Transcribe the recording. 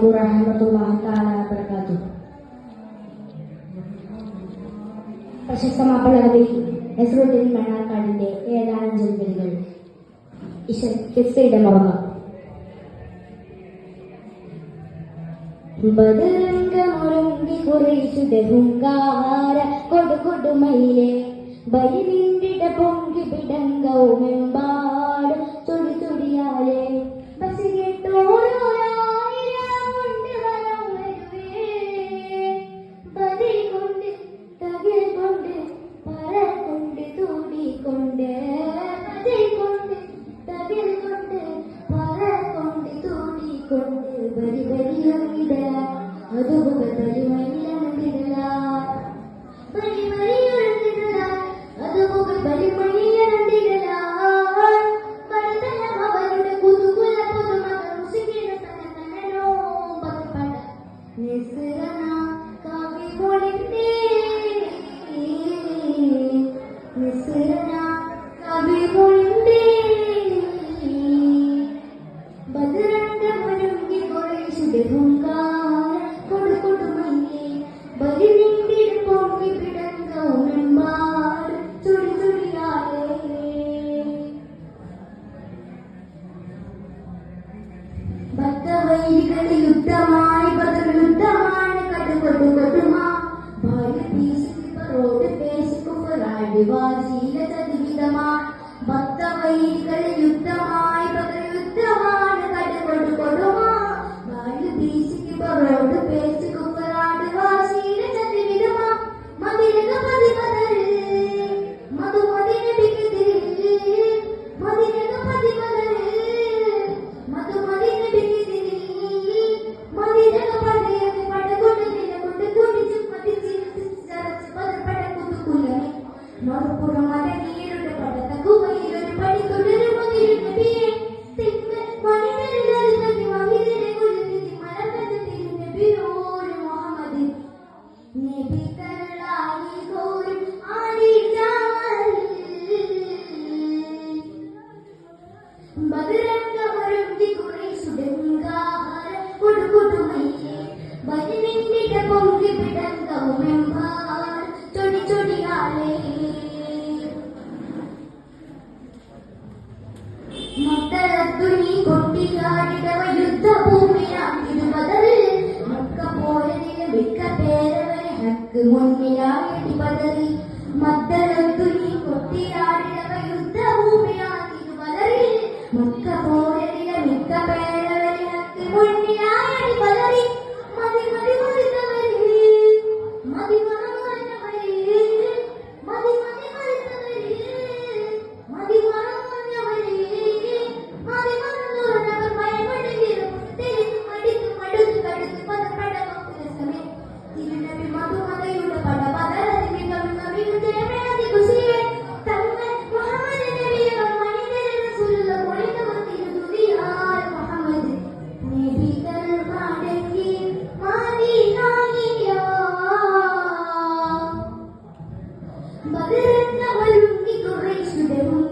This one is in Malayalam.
അലൈക്കും വറഹ്മത്തുള്ളാഹി തആല വബറകാതുഹു പ്രശസ്ത മാപ്പിളകവി നസ്രുദ്ദീൻ മണ്ണാർക്കാടിന്റെ ഏതാനും ജന്മദികൾ കിസ്സയുടെ മുറങ്ങ ബദരംഗമൊരുങ്ങി കുറയിച്ചുടെ ഹുങ്കാര കൊടു കൊടുമയിലെ ബലിനിന്തിട പൊങ്കി പിടങ്കവുമെമ്പാടും ബലി മയിലൊന്നിടല ബലി മയിലൊന്നിടല അതുപോലെ ബലി മയിലൊന്നിടല ഭരതനം അവരുടെ കുതുകുല പുതുമകൾ മുസികിട തന തനനോ പകപട നിസ്സരണ കവി പൊളിന്തേ നിസ്സരണ കവി ബദരംഗമൊരുങ്ങി കുറേശുടെ ഹുങ്കാര ಹುಟ್ಟಿಯಾಡಿದವ ಯುದ್ಧ ಭೂಮಿಯ ತಿರುವದಲ್ಲಿ ಮಕ್ಕ ಪೋರನಿಗೆ ಮಿಕ್ಕ ಪೇರವನೇ ಹಕ್ಕು ಮುನ್ನೆ Madre, no,